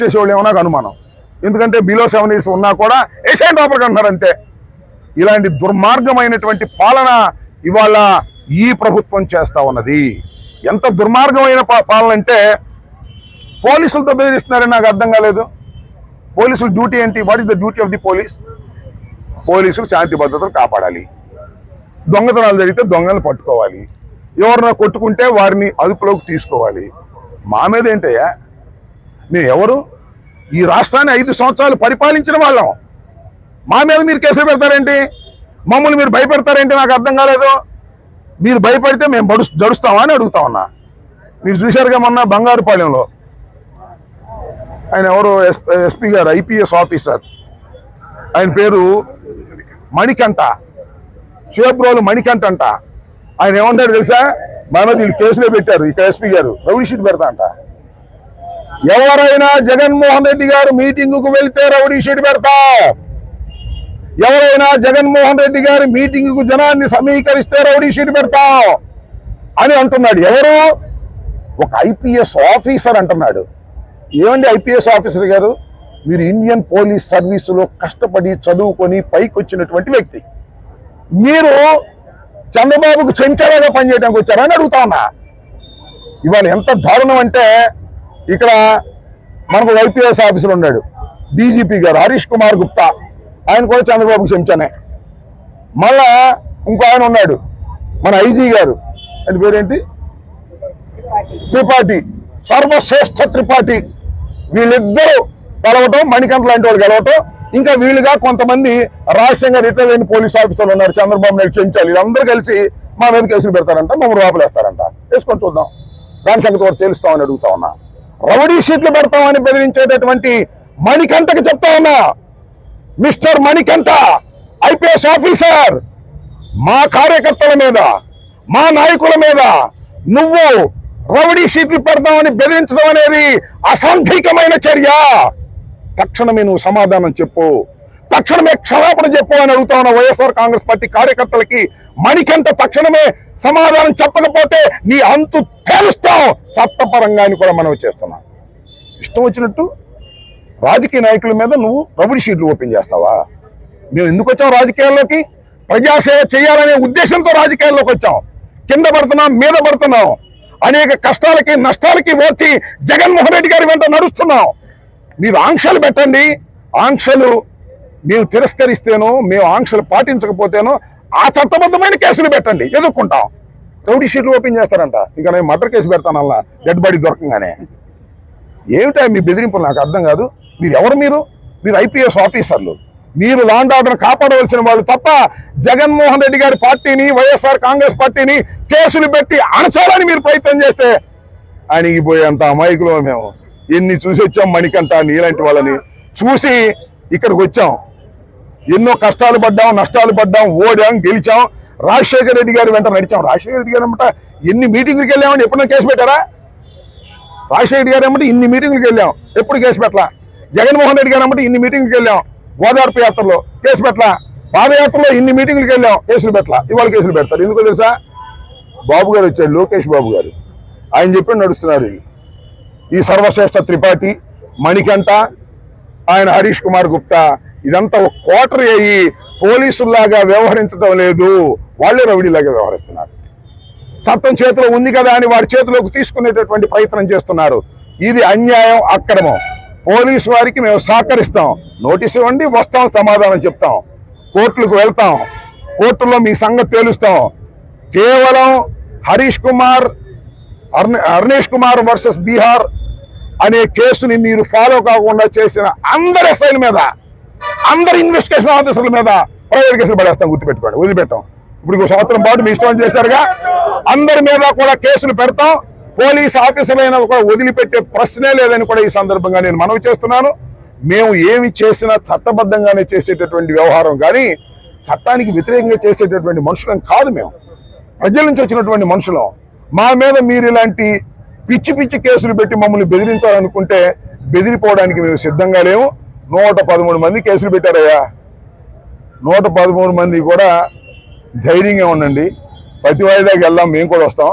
Arrest చేసేవాళ్ళు ఏమో నాకు అనుమానం. ఎందుకంటే బిలో సెవెన్ ఇయర్స్ ఉన్నా కూడా ఏషియన్ లోపలికి అంటున్నారు అంతే. ఇలాంటి దుర్మార్గమైనటువంటి పాలన ఇవాళ ఈ ప్రభుత్వం చేస్తా ఉన్నది. ఎంత దుర్మార్గమైన పా- పాలన అంటే పోలీసులతో బెదిరిస్తున్నారని నాకు అర్థం కాలేదు. పోలీసుల డ్యూటీ ఏంటి? What is the duty of the police పోలీసులు శాంతి భద్రతలు కాపాడాలి. దొంగతనాలు జరిగితే దొంగలను పట్టుకోవాలి. ఎవరినో కొట్టుకుంటే వారిని అదుపులోకి తీసుకోవాలి. మా మీద ఏంటయ్యా? మేము ఎవరు? ఈ రాష్ట్రాన్ని ఐదు సంవత్సరాలు పరిపాలించిన వాళ్ళం. మా మీద మీరు కేసులు పెడతారేంటి? మమ్మల్ని మీరు భయపెడతారేంటి? నాకు అర్థం కాలేదు. మీరు భయపడితే మేము బడు జడుస్తామా అని అడుగుతా ఉన్నా. మీరు చూశారుగా మొన్న బంగారుపాలెంలో. ఆయన ఎవరు ఎస్పీ గారు ఐపీఎస్ ఆఫీసర్. ఆయన పేరు మణికంఠ. చేబ్రోలు మణికంఠ అంట. ఆయన ఏమంటాడు తెలుసా? మన వీళ్ళు కేసులే పెట్టారు. ఇక్కడ ఎస్పీ గారు రౌడీ షీట్ పెడతా అంట. ఎవరైనా జగన్మోహన్ రెడ్డి గారు మీటింగుకు వెళ్తే రౌడీ షీట్ పెడతా. ఎవరైనా జగన్మోహన్ రెడ్డి గారి మీటింగుకు జనాన్ని సమీకరిస్తే రౌడీ షీట్ పెడతా అని అంటున్నాడు. ఎవరు? ఒక ఐపీఎస్ ఆఫీసర్ అంటున్నాడు. ఏమండి ఐపీఎస్ ఆఫీసర్ గారు? మీరు ఇండియన్ పోలీస్ సర్వీసులో కష్టపడి చదువుకొని పైకి వచ్చినటువంటి వ్యక్తి. మీరు చంద్రబాబుకు చెంచాలాగా పనిచేయడానికి వచ్చారని అడుగుతా ఉన్నా. ఇవాళ ఎంత దారుణం అంటే ఇక్కడ మనకు ఐపీఎస్ ఆఫీసర్ ఉన్నాడు డీజీపీ గారు హరీష్ కుమార్ గుప్తా. ఆయన కూడా చంద్రబాబుకు చెంచానే. మళ్ళా ఇంకో ఆయన ఉన్నాడు మన ఐజీ గారు. అది పేరేంటి? త్రిపాఠి. సర్వశ్రేష్ఠ త్రిపాఠి. వీళ్ళిద్దరూ గెలవటం మణికంఠ లాంటి వాళ్ళు గెలవటం ఇంకా వీళ్ళుగా కొంతమంది రహస్యంగా రిటైర్ అయిన పోలీస్ ఆఫీసర్లు ఉన్నారు చంద్రబాబు నాయుడు చెంచాలి. వీళ్ళందరూ కలిసి మా మీద కేసులు పెడతారంట మమ్మల్ని లోపలేస్తారంట వేసుకొని చూద్దాం. దాని సంగతి కూడా తెలుస్తామని అడుగుతా ఉన్నా. రౌడీ షీట్లు పెడతామని బెదిరించేటటువంటి మణికంటకు చెప్తా ఉన్నా. మిస్టర్ మణికంట ఐపీఎస్ ఆఫీసర్ మా కార్యకర్తల మీద మా నాయకుల మీద నువ్వు రౌడీ షీట్లు పెడతామని బెదిరించడం అనేది అసాంఘికమైన చర్య. తక్షణమే నువ్వు సమాధానం చెప్పు. తక్షణమే క్షమాపణ చెప్పు అని అడుగుతా ఉన్న వైఎస్ఆర్ కాంగ్రెస్ పార్టీ కార్యకర్తలకి మణికంత తక్షణమే సమాధానం చెప్పకపోతే నీ అంతు తేలుస్తాం చట్టపరంగా అని కూడా మనం చేస్తున్నాం. ఇష్టం వచ్చినట్టు రాజకీయ నాయకుల మీద నువ్వు రౌడీ షీట్లు ఓపెన్ చేస్తావా? మేము ఎందుకు వచ్చాం రాజకీయాల్లోకి? ప్రజాసేవ చేయాలనే ఉద్దేశంతో రాజకీయాల్లోకి వచ్చాం. కింద పడుతున్నాం మీద పడుతున్నాం. అనేక కష్టాలకి నష్టాలకి వచ్చి జగన్మోహన్ రెడ్డి గారి వెంట నడుస్తున్నాం. మీరు ఆంక్షలు పెట్టండి. ఆంక్షలు మేము తిరస్కరిస్తేనో మేము ఆంక్షలు పాటించకపోతేనో ఆ చట్టబద్ధమైన కేసులు పెట్టండి ఎదుర్కొంటాం. రౌడీ షీట్లు ఓపెన్ చేస్తారంట. ఇంకా నేను మర్డర్ కేసు పెడతానల్లా డెడ్ బాడీ దొరకంగానే. ఏమిటా మీ బెదిరింపులు? నాకు అర్థం కాదు. మీరు ఎవరు మీరు? మీరు ఐపీఎస్ ఆఫీసర్లు. మీరు లాండ్ ఆర్డర్ కాపాడవలసిన వాళ్ళు తప్ప జగన్మోహన్ రెడ్డి గారి పార్టీని వైఎస్ఆర్ కాంగ్రెస్ పార్టీని కేసులు పెట్టి అణచాలని మీరు ప్రయత్నం చేస్తే అణిగిపోయేంత అమాయకులు మేము. ఎన్ని చూసి వచ్చాం మణికంట నీలాంటి వాళ్ళని. చూసి ఇక్కడికి వచ్చాం. ఎన్నో కష్టాలు పడ్డాం నష్టాలు పడ్డాం ఓడాం గెలిచాం. రాజశేఖర రెడ్డి గారి వెంట నడిచాం. రాజశేఖర రెడ్డి గారు అనమాట ఎన్ని మీటింగ్లకు వెళ్ళామని ఎప్పుడైనా కేసు పెట్టారా? రాజశేఖర రెడ్డి గారు ఏమంటే ఇన్ని మీటింగ్లకు వెళ్ళాం. ఎప్పుడు కేసు పెట్టలా? జగన్మోహన్ రెడ్డి గారు ఏమంటే ఇన్ని మీటింగ్లకు వెళ్ళాం. గోదావరి యాత్రలో కేసు పెట్టలా? పాదయాత్రలో ఇన్ని మీటింగ్లకు వెళ్ళాం. కేసులు పెట్టలా? ఇవాళ కేసులు పెడతారు. ఎందుకో తెలుసా? బాబు గారు వచ్చాడు లోకేష్ బాబు గారు. ఆయన చెప్పి నడుస్తున్నారు ఈ సర్వశ్రేష్ఠ త్రిపాఠి మణికంఠ ఆయన హరీష్ కుమార్ గుప్తా ఇదంతా ఒక క్వార్టర్ అయ్యి పోలీసుల్లాగా వ్యవహరించడం లేదు. వాళ్ళే రౌడీలాగా వ్యవహరిస్తున్నారు. చట్టం చేతిలో ఉంది కదా అని వారి చేతిలోకి తీసుకునేటటువంటి ప్రయత్నం చేస్తున్నారు. ఇది అన్యాయం అక్రమం. పోలీసు వారికి మేము సహకరిస్తాం. నోటీస్ ఇవ్వండి వస్తాం సమాధానం చెప్తాం. కోర్టులకు వెళ్తాం. కోర్టులో మీ సంగతి తేలుస్తాం. కేవలం హరీష్ కుమార్ అర్నే- అర్నేష్ కుమార్ వర్సెస్ బీహార్ అనే కేసుని మీరు ఫాలో కాకుండా చేసిన అందరి అసైన్ మీద అందరు ఇన్వెస్టిగేషన్ ఆఫీసర్ల మీద ప్రైవేట్ కేసులు పడేస్తాం గుర్తుపెట్టుకోండి వదిలిపెట్టాం. ఇప్పుడు ఇంకో సంవత్సరం పాటు మీ ఇష్టం చేశారుగా అందరి మీద కూడా కేసులు పెడతాం పోలీస్ ఆఫీసర్లైనా కూడా వదిలిపెట్టే ప్రశ్నే లేదని కూడా ఈ సందర్భంగా నేను మనవి చేస్తున్నాను. మేము ఏమి చేసినా చట్టబద్ధంగానే చేసేటటువంటి వ్యవహారం కానీ చట్టానికి వ్యతిరేకంగా చేసేటటువంటి మనుషులం కాదు మేము. ప్రజల నుంచి వచ్చినటువంటి మనుషులం. మా మీద మీరు ఇలాంటి పిచ్చి పిచ్చి కేసులు పెట్టి మమ్మల్ని బెదిరించాలనుకుంటే బెదిరిపోవడానికి మేము సిద్ధంగా లేము నూట పదమూడు మంది కేసులు పెట్టారయ్యా. నూట పదమూడు మంది కూడా ధైర్యంగా ఉండండి. ప్రతి వాయిదాకి వెళ్దాం మేము కూడా వస్తాం.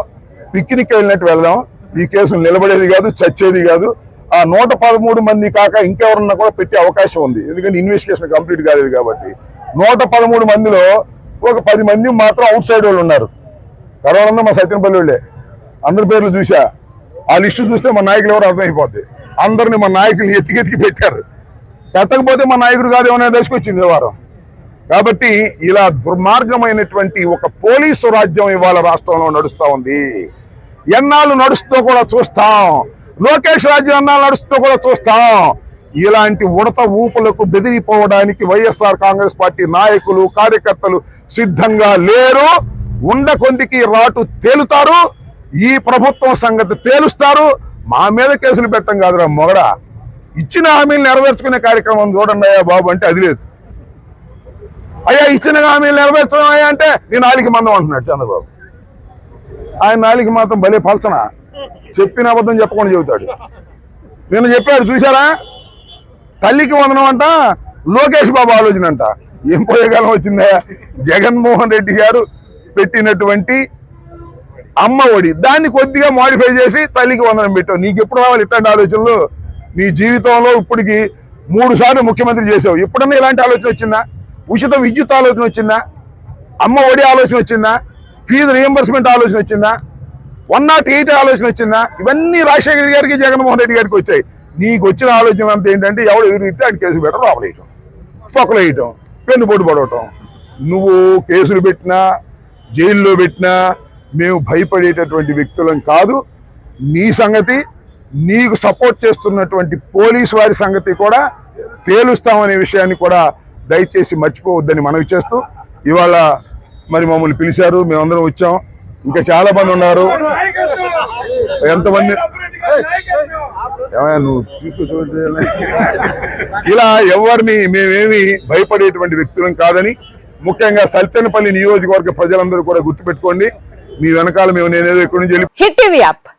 పిక్నిక్ వెళ్ళినట్టు వెళ్దాం. ఈ కేసులు నిలబడేది కాదు చచ్చేది కాదు. ఆ నూట పదమూడు మంది కాక ఇంకెవరన్నా కూడా పెట్టే అవకాశం ఉంది. ఎందుకంటే ఇన్వెస్టిగేషన్ కంప్లీట్ కాలేదు కాబట్టి. నూట పదమూడు మందిలో ఒక పది మంది మాత్రం అవుట్ సైడ్ వాళ్ళు ఉన్నారు. కరోనా మా సత్యనపల్లి వాళ్ళే. అందరి పేర్లు చూసా ఆ లిస్టు చూస్తే మా నాయకులు ఎవరు అర్థమైపోద్ది. అందరిని మా నాయకులు ఎత్తికెత్తికి పెట్టారు. ఎత్తకపోతే మా నాయకుడు కాదు ఏమైనా దశకొచ్చింది వారం. కాబట్టి ఇలా దుర్మార్గమైనటువంటి ఒక పోలీసు రాజ్యం ఇవాళ రాష్ట్రంలో నడుస్తూ ఉంది. ఎన్నాళ్ళు నడుస్తూ కూడా చూస్తాం. లోకేష్ రాజ్యం ఎన్నాళ్ళు నడుస్తూ కూడా చూస్తాం. ఇలాంటి ఉడత ఊపులకు బెదిరిపోవడానికి వైఎస్ఆర్ కాంగ్రెస్ పార్టీ నాయకులు కార్యకర్తలు సిద్ధంగా లేరు. ఉండ కొందికి రాటు తేలుతారు. ఈ ప్రభుత్వం సంగతి తేలుస్తారు. మా మీద కేసులు పెట్టం కాదురా మొగడా. ఇచ్చిన హామీలు నెరవేర్చుకునే కార్యక్రమం చూడండి అయ్యా బాబు అంటే అది లేదు. అయ్యా ఇచ్చిన హామీలు నెరవేర్చడం అయ్యా అంటే నేను నాలుగు మందం అంటున్నాడు చంద్రబాబు. ఆయన నాలుగు మాత్రం భలే పలచన. చెప్పిన అబద్ధం చెప్పకుండా చెబుతాడు. నిన్న చెప్పాడు చూసారా తల్లికి వందనం అంట లోకేష్ బాబు ఆలోచన అంట. ఏం పోయేకాలం వచ్చిందా జగన్మోహన్ రెడ్డి గారు పెట్టినటువంటి అమ్మ ఒడి. దాన్ని కొద్దిగా మాడిఫై చేసి తల్లికి వందనం పెట్టావు. నీకు ఎప్పుడు రావాలి ఇట్లాంటి ఆలోచనలు? నీ జీవితంలో ఇప్పటికి మూడు సార్లు ముఖ్యమంత్రి చేసావు. ఎప్పుడన్నా ఇలాంటి ఆలోచన వచ్చిందా? ఉచిత విద్యుత్ ఆలోచన వచ్చిందా? అమ్మ ఒడి ఆలోచన వచ్చిందా? ఫీజు రియంబర్స్మెంట్ ఆలోచన వచ్చిందా? వన్ నాట్ ఎయిట్ ఆలోచన వచ్చిందా? ఇవన్నీ రాజశేఖర్ గారికి జగన్మోహన్ రెడ్డి గారికి వచ్చాయి. నీకు వచ్చిన ఆలోచన అంతా ఏంటంటే ఎవడు ఎదురుతే ఆయన కేసు పెట్టడం లోపలేయటం పొక్కలు వేయటం పెన్నుపోటు పడవటం. నువ్వు కేసులు పెట్టినా జైల్లో పెట్టినా మేము భయపడేటటువంటి వ్యక్తులం కాదు. నీ సంగతి నీకు సపోర్ట్ చేస్తున్నటువంటి పోలీసు వారి సంగతి కూడా తేలుస్తామనే విషయాన్ని కూడా దయచేసి మర్చిపోవద్దని మనవి చేస్తూ ఇవాళ మరి మమ్మల్ని పిలిచారు మేమందరం వచ్చాం. ఇంకా చాలా మంది ఉన్నారు. ఎంతమంది? నువ్వు తీసుకొచ్చి ఇలా ఎవరిని మేమేమి భయపడేటువంటి వ్యక్తులం కాదని ముఖ్యంగా సల్తెనపల్లి నియోజకవర్గ ప్రజలందరూ కూడా గుర్తుపెట్టుకోండి. మీ వెనకాల మేము నేనేదో ఇక్కడి నుంచి వెళ్ళి హిట్ టీవీ యాప్.